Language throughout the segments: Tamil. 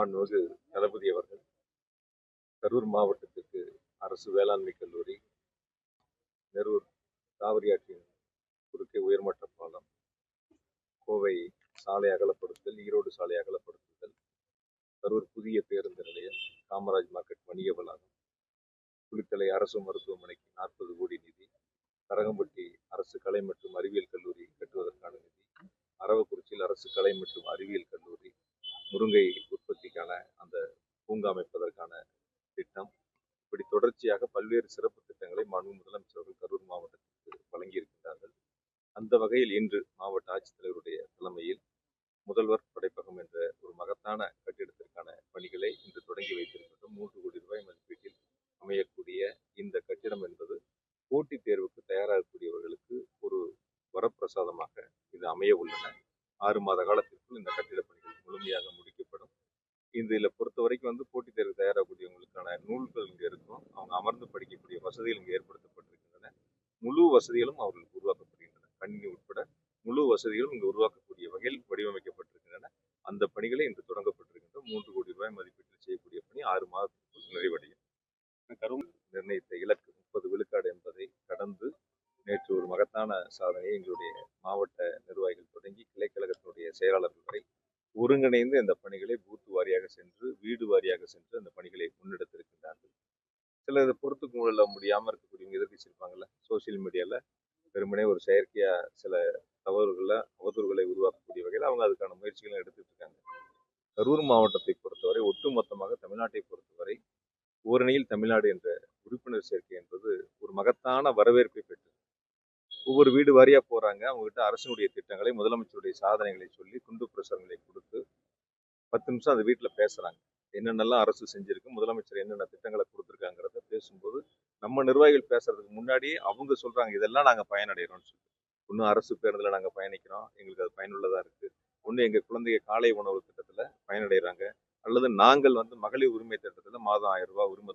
மாண்புமிகு தளபதி அவர்கள் கரூர் மாவட்டத்திற்கு அரசு வேளாண்மை கல்லூரி நெரூர் காவிரி ஆற்றின் குறுக்கே உயர்மட்ட பாலம் கோவை சாலை அகலப்படுத்துதல் ஈரோடு சாலை அகலப்படுத்துதல் கரூர் புதிய பேருந்து நிலையம் காமராஜ் மார்க்கெட் வணிக வளாகம் குளித்தலை அரசு மருத்துவமனைக்கு நாற்பது கோடி நிதி கரகம்பட்டி அரசு கலை மற்றும் அறிவியல் கல்லூரி கட்டுவதற்கான நிதி அரவக்குறிச்சியில் அரசு கலை மற்றும் அறிவியல் கல்லூரி முருங்கை உற்பத்தி உற்பத்திக்கான அந்த பூங்கா அமைப்பதற்கான திட்டம் இப்படி தொடர்ச்சியாக பல்வேறு சிறப்பு திட்டங்களை மாண்பு முதலமைச்சர்கள் கரூர் மாவட்டத்திற்கு வழங்கியிருக்கின்றார்கள். அந்த வகையில் இன்று மாவட்ட ஆட்சித்தலைவருடைய தலைமையில் முதல்வர் படைப்பகம் என்ற ஒரு மகத்தான கட்டிடத்திற்கான பணிகளை இன்று தொடங்கி வைத்திருக்கின்றோம். மூன்று கோடி ரூபாய் மதிப்பீட்டில் அமையக்கூடிய இந்த கட்டிடம் என்பது போட்டித் தேர்வுக்கு தயாராகக்கூடியவர்களுக்கு ஒரு வரப்பிரசாதமாக இது அமைய உள்ளன. ஆறு மாத காலத்தில் இந்த கட்டிட பணிகள் முழுமையாக முடிக்கப்படும் இந்த இதில் பொறுத்த வரைக்கும் வந்து போட்டித் தேர்வு தயாராகக்கூடியவங்களுக்கான நூல்கள் இங்கே இருக்கும். அவங்க அமர்ந்து படிக்கக்கூடிய வசதிகள் இங்கே ஏற்படுத்தப்பட்டிருக்கின்றன. முழு வசதிகளும் அவர்களுக்கு உருவாக்கப்படுகின்றன. கணினி உட்பட முழு வசதிகளும் இங்கு உருவாக்கக்கூடிய வகையில் வடிவமைக்கப்பட்டிருக்கின்றன. அந்த பணிகளை இன்று தொடங்கப்பட்டிருக்கின்றன. மூன்று கோடி ரூபாய் மதிப்பீட்டில் செய்யக்கூடிய பணி ஆறு மாதத்திற்குள் நிறைவடையும். கரும் நிர்ணயித்த இலக்கு முப்பது விழுக்காடு என்பதை கடந்து நேற்று ஒரு மகத்தான சாதனையை எங்களுடைய மாவட்ட நிர்வாகிகள் தொடங்கி கிளைக்கழகத்தினுடைய செயலாளர்கள் வரை ஒருங்கிணைந்து இந்த பணிகளை பூத்து வாரியாக சென்று வீடு வாரியாக சென்று அந்த பணிகளை முன்னெடுத்திருக்கின்றார்கள். சில இதை பொறுத்து கொள்ள முடியாமல் இருக்கக்கூடியவங்க எதிர்ப்பிச்சிருப்பாங்கல்ல சோசியல் மீடியாவில் வெறுமனே ஒரு செயற்கையாக சில தவறுகளை அவதூறுகளை உருவாக்கக்கூடிய வகையில் அவங்க அதுக்கான முயற்சிகளும் எடுத்துட்டு இருக்காங்க கரூர் மாவட்டத்தை பொறுத்தவரை ஒட்டுமொத்தமாக தமிழ்நாட்டை பொறுத்தவரை ஓரணியில் தமிழ்நாடு என்ற உறுப்பினர் சேர்க்கை என்பது ஒரு மகத்தான வரவேற்பை பெற்று ஒவ்வொரு வீடு வாரியாக போகிறாங்க அவங்ககிட்ட அரசனுடைய திட்டங்களை முதலமைச்சருடைய சாதனைகளை சொல்லி குண்டு பிரசுரங்களை கொடுத்து பத்து நிமிஷம் அந்த வீட்டில் பேசுகிறாங்க என்னென்னலாம் அரசு செஞ்சுருக்கு முதலமைச்சர் என்னென்ன திட்டங்களை கொடுத்துருக்காங்கிறத பேசும்போது நம்ம நிர்வாகிகள் பேசுறதுக்கு முன்னாடியே அவங்க சொல்கிறாங்க இதெல்லாம் நாங்கள் பயனடைகிறோம்னு சொல்லி ஒன்றும் அரசு பேருந்தில் நாங்கள் பயணிக்கிறோம். எங்களுக்கு அது பயனுள்ளதாக இருக்குது ஒன்று எங்கள் குழந்தைய காலை உணவு திட்டத்தில் பயனடைகிறாங்க அல்லது நாங்கள் வந்து மகளிர் உரிமை திட்டத்தில் மாதம் ஆயிரம் ரூபா உரிமை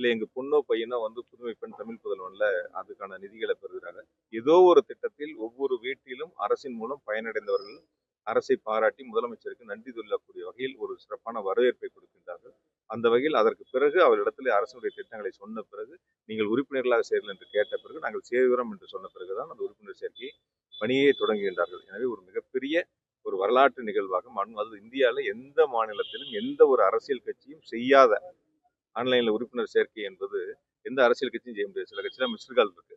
இல்லை எங்கள் பொண்ணோ பையனோ வந்து புதுமை பெண் தமிழ் புதல்வனில் அதுக்கான நிதிகளை பெறுகிறாங்க. ஏதோ ஒரு திட்டத்தில் ஒவ்வொரு வீட்டிலும் அரசின் மூலம் பயனடைந்தவர்கள் அரசை பாராட்டி முதலமைச்சருக்கு நன்றி சொல்லக்கூடிய வகையில் ஒரு சிறப்பான வரவேற்பை கொடுக்கின்றார்கள். அந்த வகையில் அதற்கு பிறகு அவரிடத்தில் அரசுடைய திட்டங்களை சொன்ன பிறகு நீங்கள் உறுப்பினர்களாக சேரல் என்று கேட்ட பிறகு நாங்கள் சேர்கிறோம் என்று சொன்ன பிறகுதான் அந்த உறுப்பினர் சேர்க்கையை பணியை தொடங்குகின்றார்கள். எனவே ஒரு மிகப்பெரிய ஒரு வரலாற்று நிகழ்வாக மண் அது இந்தியாவில் எந்த மாநிலத்திலும் எந்த ஒரு அரசியல் கட்சியும் செய்யாத ஆன்லைனில் உறுப்பினர் சேர்க்கை என்பது எந்த அரசியல் கட்சியும் செய்ய முடியாது. சில கட்சியில் மிஸ்டர் கால் இருக்கு.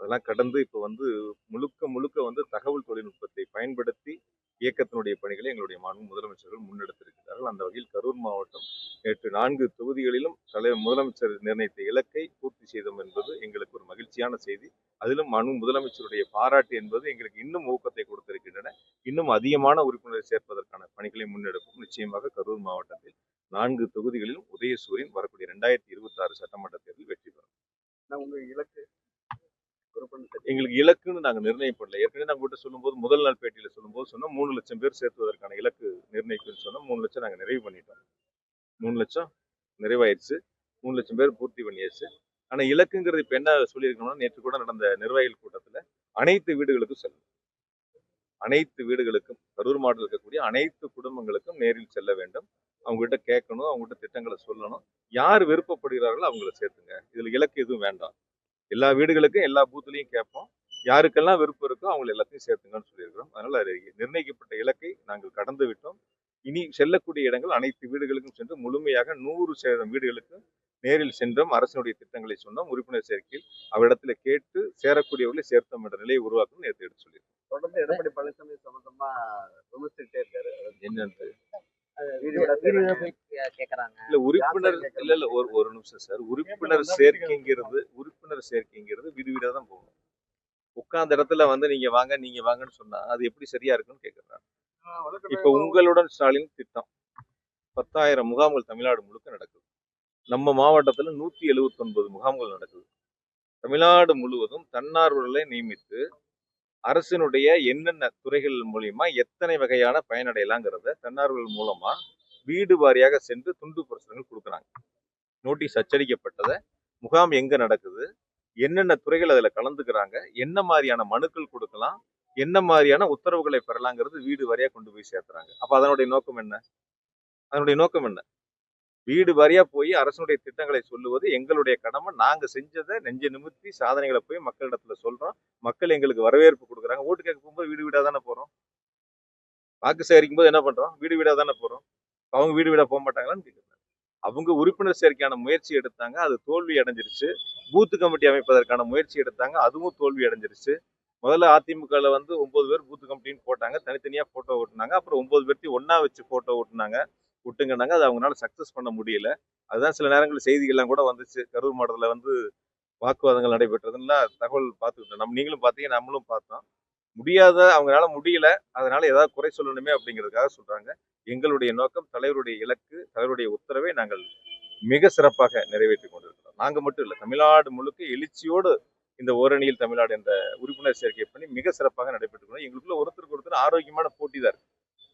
அதெல்லாம் கடந்து இப்போ வந்து முழுக்க முழுக்க வந்து தகவல் தொழில்நுட்பத்தை பயன்படுத்தி இயக்கத்தினுடைய பணிகளை எங்களுடைய மாண்பு முதலமைச்சர்கள் முன்னெடுத்திருக்கிறார்கள். அந்த வகையில் கரூர் மாவட்டம் நேற்று நான்கு தொகுதிகளிலும் தலைவர் முதலமைச்சர் நிர்ணயித்த இலக்கை பூர்த்தி செய்தோம் என்பது எங்களுக்கு ஒரு மகிழ்ச்சியான செய்தி. அதிலும் மாண்பு முதலமைச்சருடைய பாராட்டு என்பது எங்களுக்கு இன்னும் ஊக்கத்தை கொடுத்திருக்கின்றன. இன்னும் அதிகமான உறுப்பினரை சேர்ப்பதற்கான பணிகளை முன்னெடுக்கும் நிச்சயமாக கரூர் மாவட்டத்தில் நான்கு தொகுதிகளிலும் உதயசூரியன் வரக்கூடிய ரெண்டாயிரத்தி இருபத்தி ஆறு சட்டமன்ற தேர்தலில் வெற்றி பெறும். உங்க இலக்கு எங்களுக்கு இலக்குன்னு நாங்கள் நிர்ணயம் பண்ணல. ஏற்கனவே நாங்கள் கிட்ட சொல்லும்போது முதல் நாள் பேட்டியில் சொல்லும்போது சொன்னோம். மூணு லட்சம் பேர் சேர்த்துவதற்கான இலக்கு நிர்ணயிக்குன்னு சொன்னோம். மூணு லட்சம் நாங்கள் நிறைவு பண்ணிட்டோம். மூணு லட்சம் நிறைவாயிருச்சு. மூணு லட்சம் பேர் பூர்த்தி பண்ணியாச்சு. ஆனால் இலக்குங்கிறது இப்போ என்ன சொல்லியிருக்கணும்னா நேற்று கூட நடந்த நிர்வாகிகள் கூட்டத்தில் அனைத்து வீடுகளுக்கும் செல்லும். அனைத்து வீடுகளுக்கும் கரூர் மாவட்டத்தில் இருக்கக்கூடிய அனைத்து குடும்பங்களுக்கும் நேரில் செல்ல வேண்டும். அவங்ககிட்ட கேட்கணும் அவங்ககிட்ட திட்டங்களை சொல்லணும். யார் விருப்பப்படுகிறார்களோ அவங்கள சேர்த்துங்க. இதில் இலக்கு எதுவும் வேண்டாம். எல்லா வீடுகளுக்கும் எல்லா பூத்துலையும் கேட்போம். யாருக்கெல்லாம் விருப்பம் இருக்கோ அவங்களை எல்லாத்தையும் சேர்த்துங்கன்னு சொல்லியிருக்கிறோம். அதனால அது நிர்ணயிக்கப்பட்ட இலக்கை நாங்கள் கடந்து விட்டோம். இனி செல்லக்கூடிய இடங்கள் அனைத்து வீடுகளுக்கும் சென்று முழுமையாக நூறு சதவீதம் வீடுகளுக்கு நேரில் சென்றோம். அரசினுடைய திட்டங்களை சொன்னோம். உறுப்பினர் சேர்க்கையில் அவரிடத்துல கேட்டு சேரக்கூடியவர்களை சேர்த்தோம் என்ற நிலையை உருவாக்கணும் நேற்று எடுத்து சொல்லியிருக்கோம். தொடர்ந்து எடப்பாடி பழனிசாமி சம்பந்தமா விமர்சிச்சுட்டே இருக்காரு. என்னன்னு வீடு விட வீடுகளை போய் கே- கேக்குறாங்க. இல்ல உறுப்பினர் இல்ல இல்ல ஒரு ஒரு நிமிஷம் சார். உறுப்பினர் சேர்க்கைங்கிறது உறுப்பினர் சேர்க்கைங்கிறது வீடு வீடா தான் போகணும் உட்கார்ந்த இடத்துல வந்து நீங்க வாங்க நீங்க வாங்கன்னு சொன்னா அது எப்படி சரியா இருக்குன்னு கேக்குறாங்க. இப்ப உங்களுடன் ஸ்டாலின் திட்டம். பத்தாயிரம் முகாம்கள் தமிழ்நாடு முழுக்க நடக்குது. நம்ம மாவட்டத்துல நூத்தி எழுவத்தி ஒன்பது முகாம்கள் நடக்குது. தமிழ்நாடு முழுவதும் தன்னார்வலர்களை நியமித்து அரசினுடைய என்னென்ன துறைகள் மூலியமா எத்தனை வகையான பயனடையலாங்கிறத தன்னார்வலர் மூலமா வீடு வாரியாக சென்று துண்டு பிரசுரங்கள் கொடுக்குறாங்க. நோட்டீஸ் அச்சடிக்கப்பட்டதை முகாம் எங்கே நடக்குது என்னென்ன துறைகள் அதுல கலந்துக்கிறாங்க என்ன மாதிரியான மனுக்கள் கொடுக்கலாம் என்ன மாதிரியான உத்தரவுகளை பெறலாங்கிறது வீடு வாரியாக கொண்டு போய் சேர்த்துறாங்க அப்போ அதனுடைய நோக்கம் என்ன? அதனுடைய நோக்கம் என்ன? வீடு வாரியா போய் அரசனுடைய திட்டங்களை சொல்லுவது எங்களுடைய கடமை நாங்க செஞ்சதை நெஞ்ச நிமித்தி சாதனைகளை போய் மக்களிடத்துல சொல்கிறோம் மக்கள் எங்களுக்கு வரவேற்பு கொடுக்குறாங்க. ஓட்டு கேட்க போகும்போது வீடு வீடாக தானே போகிறோம் வாக்கு சேகரிக்கும் போது என்ன பண்றோம்? வீடு வீடாக தானே போகிறோம் அவங்க வீடு வீடாக போக மாட்டாங்களான்னு கேட்குறாங்க அவங்க உறுப்பினர் சேர்க்கையான முயற்சி எடுத்தாங்க அது தோல்வி அடைஞ்சிருச்சு. பூத்து கமிட்டி அமைப்பதற்கான முயற்சி எடுத்தாங்க அதுவும் தோல்வி அடைஞ்சிருச்சு. முதல்ல அதிமுகவில் வந்து ஒன்பது பேர் பூத்து கமிட்டின்னு போட்டாங்க தனித்தனியாக ஃபோட்டோ ஓட்டினாங்க. அப்புறம் ஒன்பது பேர்த்தையும் ஒன்றா வச்சு ஃபோட்டோ ஓட்டினாங்க விட்டுங்கன்னாங்க. அது அவங்களால சக்ஸஸ் பண்ண முடியல. அதுதான் சில நேரங்களில் செய்திகள்லாம் கூட வந்துச்சு. கரூர் மாவட்டத்தில் வந்து வாக்குவாதங்கள் நடைபெற்றதுன்னா தகவல் பார்த்துக்கிட்டோம். நம்ம நீங்களும் பார்த்தீங்க நம்மளும் பார்த்தோம். முடியாத அவங்களால முடியல அதனால ஏதாவது குறை சொல்லணுமே அப்படிங்கிறதுக்காக சொல்றாங்க. எங்களுடைய நோக்கம் தலைவருடைய இலக்கு தலைவருடைய உத்தரவை நாங்கள் மிக சிறப்பாக நிறைவேற்றி கொண்டிருக்கிறோம். நாங்க மட்டும் இல்லை தமிழ்நாடு முழுக்க எழுச்சியோடு இந்த ஓரணியில் தமிழ்நாடு என்ற உறுப்பினர் சேர்க்கை பண்ணி மிக சிறப்பாக நடைபெற்றுக்கணும் எங்களுக்குள்ள ஒருத்தருக்கு ஒருத்தர் ஆரோக்கியமான போட்டி தான் இருக்கு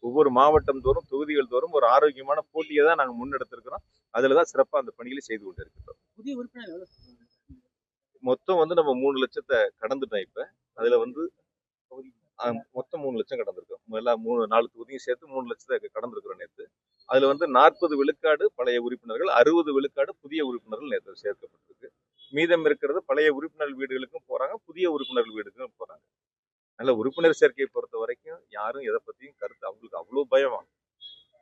ஒவ்வொரு மாவட்டம் தோறும் தொகுதிகள் தோறும் ஒரு ஆரோக்கியமான போட்டியை தான் நாங்கள் முன்னெடுத்திருக்கிறோம். அதில் தான் சிறப்பாக அந்த பணிகளை செய்து கொண்டிருக்கிறோம். புதிய உறுப்பினர்? மொத்தம் வந்து நம்ம மூணு லட்சத்தை கடந்துட்டோம் இப்போ. அதில் வந்து மொத்தம் மூணு லட்சம் கடந்திருக்கோம் எல்லா மூணு நாலு தொகுதியும் சேர்த்து மூணு லட்சத்தை கடந்திருக்கிறோம் நேற்று அதில் வந்து நாற்பது விழுக்காடு பழைய உறுப்பினர்கள் அறுபது விழுக்காடு புதிய உறுப்பினர்கள் நேற்று சேர்க்கப்பட்டிருக்கு. மீதம் இருக்கிறது பழைய உறுப்பினர் வீடுகளுக்கும் போகிறாங்க புதிய உறுப்பினர் வீடுக்கும் போகிறாங்க நல்ல உறுப்பினர் சேர்க்கையை பொறுத்த வரைக்கும் யாரும் எதை பற்றியும் கருத்து அவங்களுக்கு அவ்வளோ பயமா.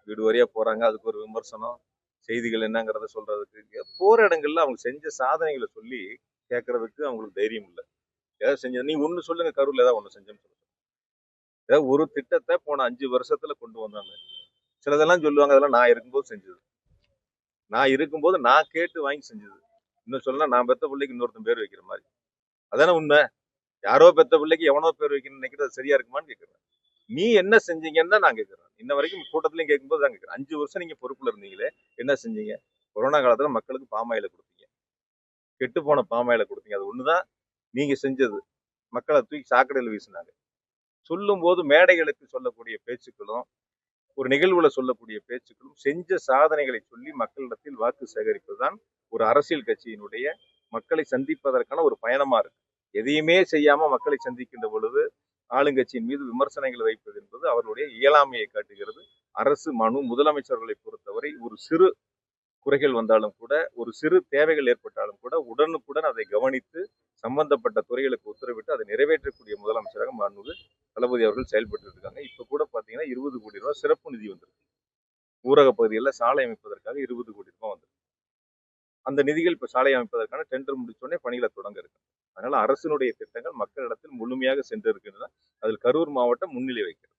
வீடு வரையா போகிறாங்க அதுக்கு ஒரு விமர்சனம். செய்திகள் என்னங்கிறத சொல்கிறதுக்கு போகிற இடங்கள்ல அவங்க செஞ்ச சாதனைகளை சொல்லி கேட்கறதுக்கு அவங்களுக்கு தைரியம் இல்லை. ஏதாவது செஞ்சது நீ ஒன்று சொல்லுங்கள் கருவில் ஏதாவது ஒன்று செஞ்சோம்னு சொல்லுங்கள் ஏதாவது ஒரு திட்டத்தை போன அஞ்சு வருஷத்துல கொண்டு வந்தாங்க சிலதெல்லாம் சொல்லுவாங்க அதெல்லாம் நான் இருக்கும்போது செஞ்சது. நான் இருக்கும்போது நான் கேட்டு வாங்கி செஞ்சது. இன்னும் சொல்லலாம் நான் பெத்த பிள்ளைக்கு இன்னொருத்தன் பேர் வைக்கிற மாதிரி. அதானே உண்மை? யாரோ பெத்த பிள்ளைக்கு எவனோ பேர் வைக்கணும்னு நினைக்கிறது சரியா இருக்குமான்னு கேட்குறேன். நீ என்ன செஞ்சீங்கன்னு தான் நான் கேட்குறேன். இன்ன வரைக்கும் கூட்டத்திலையும் கேட்கும்போது தான் கேட்குறேன். அஞ்சு வருஷம் நீங்க பொறுப்புல இருந்தீங்களே என்ன செஞ்சீங்க? கொரோனா காலத்துல மக்களுக்கு பாமாயில கொடுத்தீங்க. கெட்டு போன பாமாயில கொடுத்தீங்க. அது ஒண்ணுதான். நீங்க செஞ்சது. மக்களை தூக்கி சாக்கடையில் வீசினாங்க. சொல்லும்போது மேடைகளுக்கு சொல்லக்கூடிய பேச்சுக்களும் ஒரு நிகழ்வுல சொல்லக்கூடிய பேச்சுக்களும் செஞ்ச சாதனைகளை சொல்லி மக்களிடத்தில் வாக்கு சேகரிப்பது தான் ஒரு அரசியல் கட்சியினுடைய மக்களை சந்திப்பதற்கான ஒரு பயணமா இருக்கு. எதையுமே செய்யாம மக்களை சந்திக்கின்ற பொழுது ஆளுங்கட்சியின் மீது விமர்சனங்கள் வைப்பது என்பது அவர்களுடைய இயலாமையை காட்டுகிறது. அரசு மனு முதலமைச்சர்களை பொறுத்தவரை ஒரு சிறு குறைகள் வந்தாலும் கூட ஒரு சிறு தேவைகள் ஏற்பட்டாலும் கூட உடனுக்குடன் அதை கவனித்து சம்பந்தப்பட்ட துறைகளுக்கு உத்தரவிட்டு அதை நிறைவேற்றக்கூடிய முதலமைச்சராக மாண்புமிகு தளபதி அவர்கள் செயல்பட்டு இருக்காங்க இப்போ கூட பார்த்தீங்கன்னா இருபது கோடி ரூபாய் சிறப்பு நிதி வந்திருக்கு. ஊரக பகுதிகளில் சாலை அமைப்பதற்காக இருபது கோடி ரூபாய் வந்திருக்கு. அந்த நிதிகள் இப்போ சாலை அமைப்பதற்கான டெண்டர் முடிச்சோடனே பணிகளை தொடங்க இருக்கு. அதனால அரசினுடைய திட்டங்கள் மக்களிடத்தில் முழுமையாக சென்று இருக்கின்றன அதில் கரூர் மாவட்டம் முன்னிலை வைக்கிறது